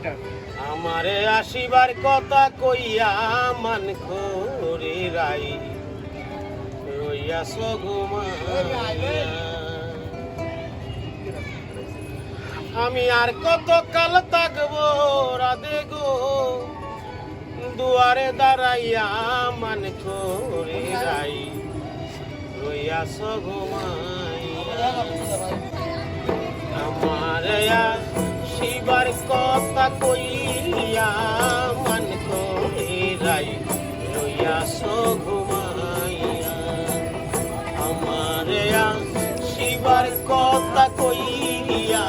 Star আমারে আসিবার কথা কইয়া মান করে রাই। রইয়া সগুমাইয়া আমি আর কত কাল থাকব রাধে গো? দুয়ারে দাঁড়াইয়া মান করে রাই। রইয়া সগুমাইয়া আমার শিবার কথা কইয়া মন করে রাই লইয়া সঘুমাইয়া আমার শিবার কথা কইয়া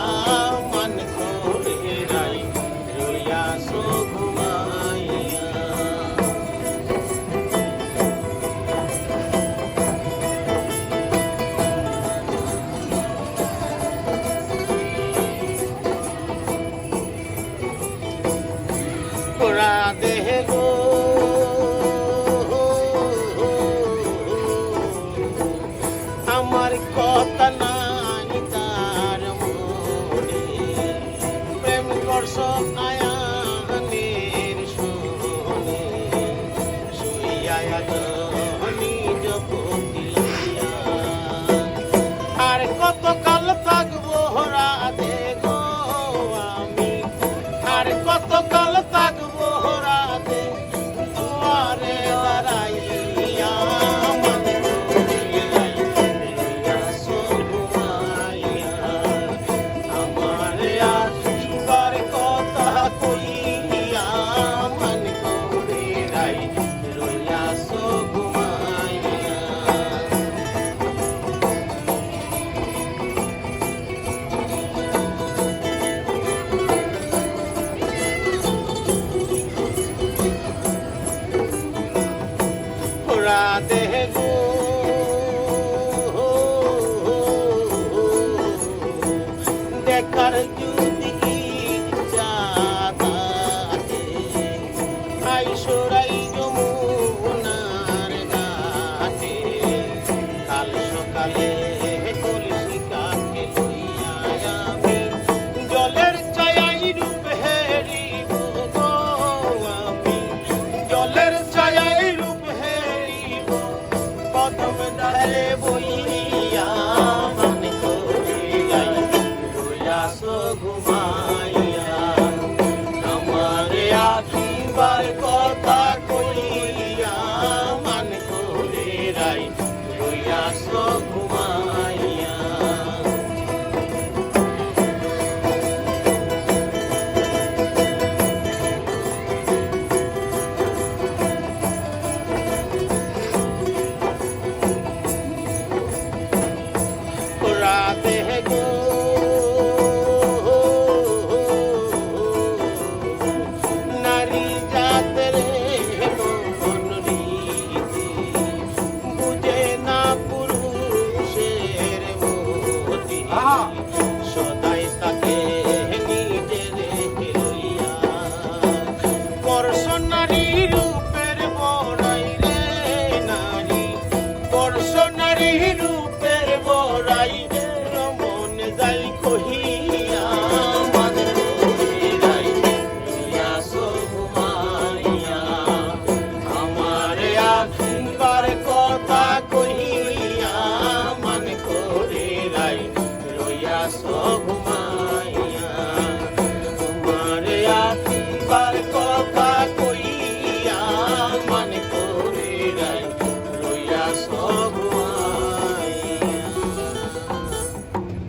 রাধে গো। দেখার যদি ইচ্ছা থাকে আইসরাই যমুনার ঘাটে। কাল সকালে রাতে সদাই তাকে নিজে রেখে লইয়া পরশ নারী রূপের বড়াই রে নারী পরশ নারী রূপের বড়াই রে তোমার আশীর্বাদ কথা কইয়া মনে